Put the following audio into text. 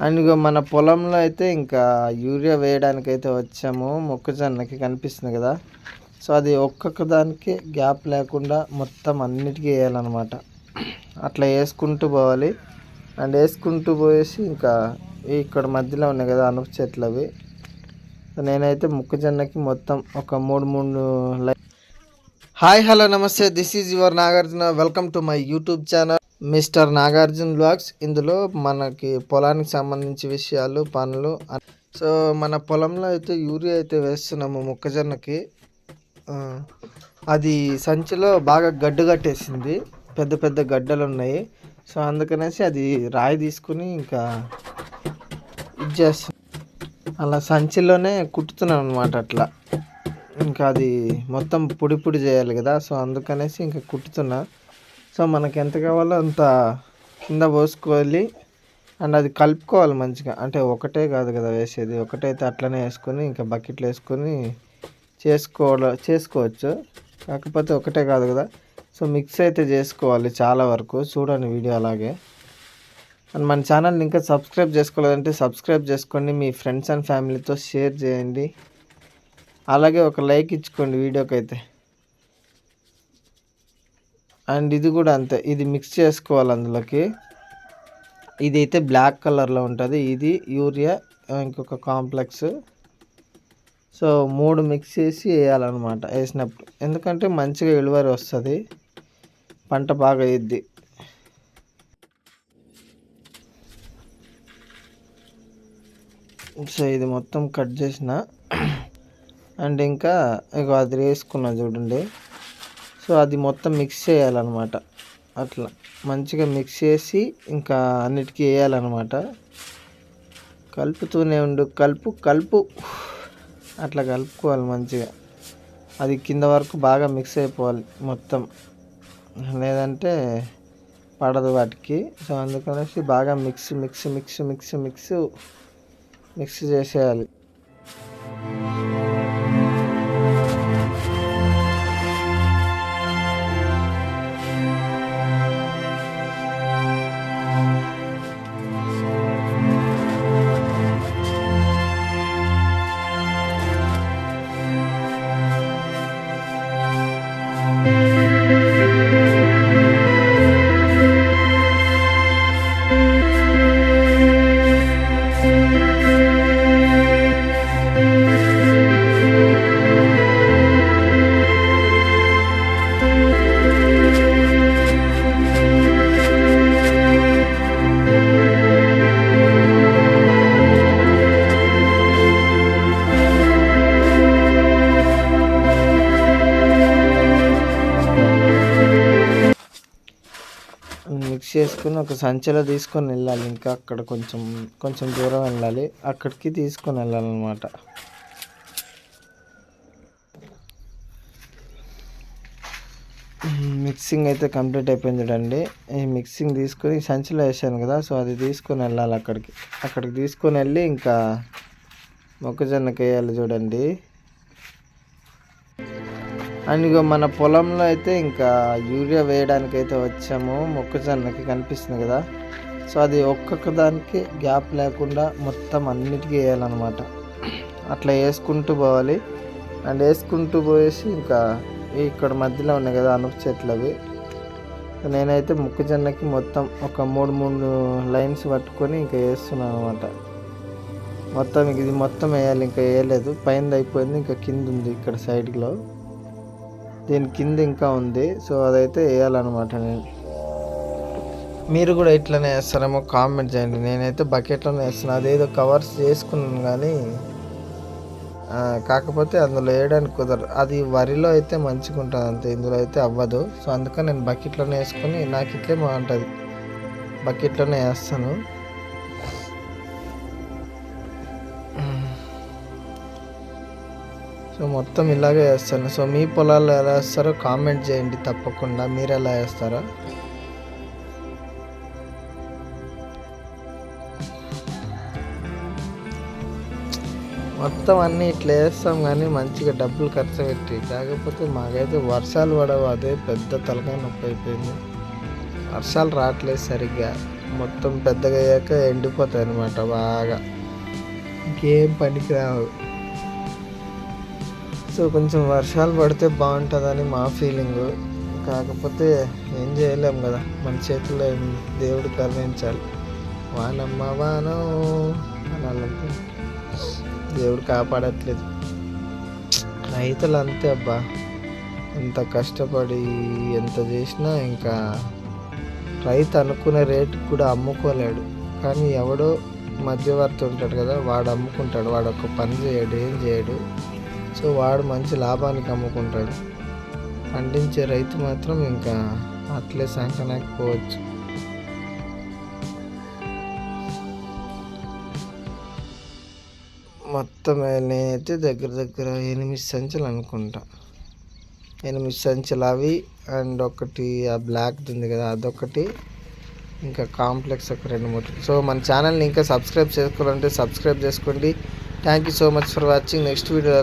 And మన పొలంలో అయితే ఇంకా యూరియా వేయడానికి అయితే వచ్చాము. మొక్కజొన్నకి కనిపిస్తుంది కదా. సో అది ఒక్కొక్క దానికి గ్యాప్ లేకుండా మొత్తం అన్నిటికీ వేయాలన్నమాట. అట్లా వేసుకుంటూ పోవాలి. అండ్ వేసుకుంటూ పోయేసి ఇంకా ఇక్కడ మధ్యలో ఉన్నాయి కదా అనుపు చెట్లు అవి నేనైతే మొక్కజొన్నకి మొత్తం ఒక మూడు మూడు హాయ్ హలో నమస్తే. This is your Nagarjuna. Welcome to my YouTube channel mister Nagarjuna blogs ఇందులో మనకి పొలానికి సంబంధించి విషయాలు పనులు సో మన పొలంలో అయితే యూరియా అయితే వేస్తున్నాము మొక్కజొన్నకి. అది సంచిలో బాగా గడ్డు కట్టేసింది. పెద్ద పెద్ద గడ్డలు ఉన్నాయి. సో అందుకనేసి అది రాయి తీసుకుని ఇంకా ఇది చేస్తాం అలా సంచిలోనే కుట్టుతున్నాను అనమాట అట్లా. ఇంకా అది మొత్తం పొడి పొడి చేయాలి కదా సో అందుకనేసి ఇంకా కుట్టుతున్నా. సో మనకి ఎంత కావాలో అంత కింద పోసుకోవాలి అండ్ అది కలుపుకోవాలి మంచిగా. అంటే ఒకటే కాదు కదా వేసేది. ఒకటైతే అట్లనే వేసుకొని ఇంకా బకెట్లు వేసుకొని చేసుకోవడం చేసుకోవచ్చు. కాకపోతే ఒకటే కాదు కదా. సో మిక్స్ అయితే చేసుకోవాలి చాలా వరకు. చూడండి వీడియో అలాగే. అండ్ మన ఛానల్ని ఇంకా సబ్స్క్రైబ్ చేసుకోలేదంటే సబ్స్క్రైబ్ చేసుకోండి. మీ ఫ్రెండ్స్ అండ్ ఫ్యామిలీతో షేర్ చేయండి. అలాగే ఒక లైక్ ఇచ్చుకోండి వీడియోకి అయితే అండ్ ఇది కూడా అంతే ఇది మిక్స్ చేసుకోవాలి అందులోకి. ఇది అయితే బ్లాక్ కలర్లో ఉంటుంది ఇది యూరియా ఇంకొక కాంప్లెక్స్ సో మూడు మిక్స్ చేసి వేయాలన్నమాట వేసినప్పుడు. ఎందుకంటే మంచిగా ఇలువరి వస్తుంది పంట బాగా అయ్యిద్ది సో ఇది మొత్తం కట్ చేసిన. అండ్ ఇంకా ఇక అది వేసుకున్నా చూడండి. సో అది మొత్తం మిక్స్ చేయాలన్నమాట. అట్లా మంచిగా మిక్స్ చేసి ఇంకా అన్నిటికీ వేయాలన్నమాట. కలుపుతూనే ఉండు. కలుపు కలుపు. అట్లా కలుపుకోవాలి మంచిగా. అది కింద వరకు బాగా మిక్స్ అయిపోవాలి మొత్తం. లేదంటే పడదు వాటికి. సో అందుకనేసి బాగా mix mix mix mix mix mix చేసేయాలి. చేసుకుని ఒక సంచిలో తీసుకొని వెళ్ళాలి. ఇంకా అక్కడ కొంచెం కొంచెం దూరం వెళ్ళాలి. అక్కడికి తీసుకొని వెళ్ళాలన్నమాట. మిక్సింగ్ అయితే కంప్లీట్ అయిపోయింది చూడండి. ఈ మిక్సింగ్ తీసుకొని సంచిలో వేసాను కదా సో అది తీసుకొని వెళ్ళాలి అక్కడికి. అక్కడికి తీసుకొని వెళ్ళి ఇంకా మొక్కజొన్నకి వేయాలి చూడండి. అండ్ ఇక మన పొలంలో అయితే ఇంకా యూరియా వేయడానికి అయితే వచ్చాము. మొక్కజొన్నకి కనిపిస్తుంది కదా. సో అది ఒక్కొక్క దానికి గ్యాప్ లేకుండా మొత్తం అన్నిటికీ వేయాలన్నమాట. అట్లా వేసుకుంటూ పోవాలి. అండ్ వేసుకుంటూ పోయేసి ఇంకా ఇక్కడ మధ్యలో ఉన్నాయి కదా అనుపు చెట్లు అవి. నేనైతే మొక్కజొన్నకి మొత్తం ఒక మూడు మూడు లైన్స్ పట్టుకొని ఇంకా వేస్తున్నాను అనమాట మొత్తం ఇది మొత్తం వేయాలి. ఇంకా వేయలేదు. పైన అయిపోయింది. ఇంకా కింద ఉంది ఇక్కడ సైడ్లో. దీని కింద ఇంకా ఉంది. సో అదైతే వేయాలన్నమాట నేను. మీరు కూడా ఇట్లనే వేస్తారేమో కామెంట్ చేయండి. నేనైతే బకెట్లోనే వేస్తున్నాను అదేదో కవర్స్ చేసుకున్నాను కానీ కాకపోతే అందులో వేయడానికి కుదరదు. అది వరిలో అయితే మంచిగా ఉంటుంది అంతే. ఇందులో అయితే అవ్వదు. సో అందుకని నేను బకెట్లోనే వేసుకొని నాకు ఇట్లే బాగుంటుంది. బకెట్లోనే వేస్తాను. సో మొత్తం ఇలాగే వేస్తాను సో మీ పొలాల్లో ఎలా వేస్తారో కామెంట్ చేయండి తప్పకుండా. మీరు ఎలా వేస్తారో మొత్తం అన్నీ ఇట్లా వేస్తాం కానీ మంచిగా డబ్బులు ఖర్చు పెట్టి. కాకపోతే మాకైతే వర్షాలు పడవు. అదే పెద్ద తలకాయ నొప్పి అయిపోయింది. వర్షాలు రావట్లేదు సరిగ్గా. మొత్తం పెద్దగా అయ్యాక ఎండిపోతాయి అన్నమాట బాగా. ఇంకేం పనికిరావు. సో కొంచెం వర్షాలు పడితే బాగుంటుందని మా ఫీలింగ్. కాకపోతే ఏం చేయలేం కదా మన చేతుల్లో దేవుడు కరుణించాలి. వానమ్మ వానం అనాలంటే దేవుడు కాపాడట్లేదు. రైతులు అంతే అబ్బా ఎంత కష్టపడి ఎంత చేసినా ఇంకా రైతు అనుకునే రేటు కూడా అమ్ముకోలేడు. కానీ ఎవడో మధ్యవర్తి ఉంటాడు కదా వాడు అమ్ముకుంటాడు. వాడు ఒక పని చేయడు ఏం చేయడు. సో వాడు మంచి లాభానికి అమ్ముకుంటాడు. పండించే రైతు మాత్రం ఇంకా అట్లే సంకనాకపోవచ్చు. మొత్తం నేనైతే దగ్గర దగ్గర ఎనిమిది సంచులు అనుకుంటా. ఎనిమిది సంచులు అవి అండ్ ఒకటి ఆ బ్లాక్ ఉంది కదా అదొకటి. ఇంకా కాంప్లెక్స్ ఒక రెండు మూడు. సో మన ఛానల్ని ఇంకా సబ్స్క్రైబ్ చేసుకోవాలంటే సబ్స్క్రైబ్ చేసుకోండి. Thank you so much for watching. Next video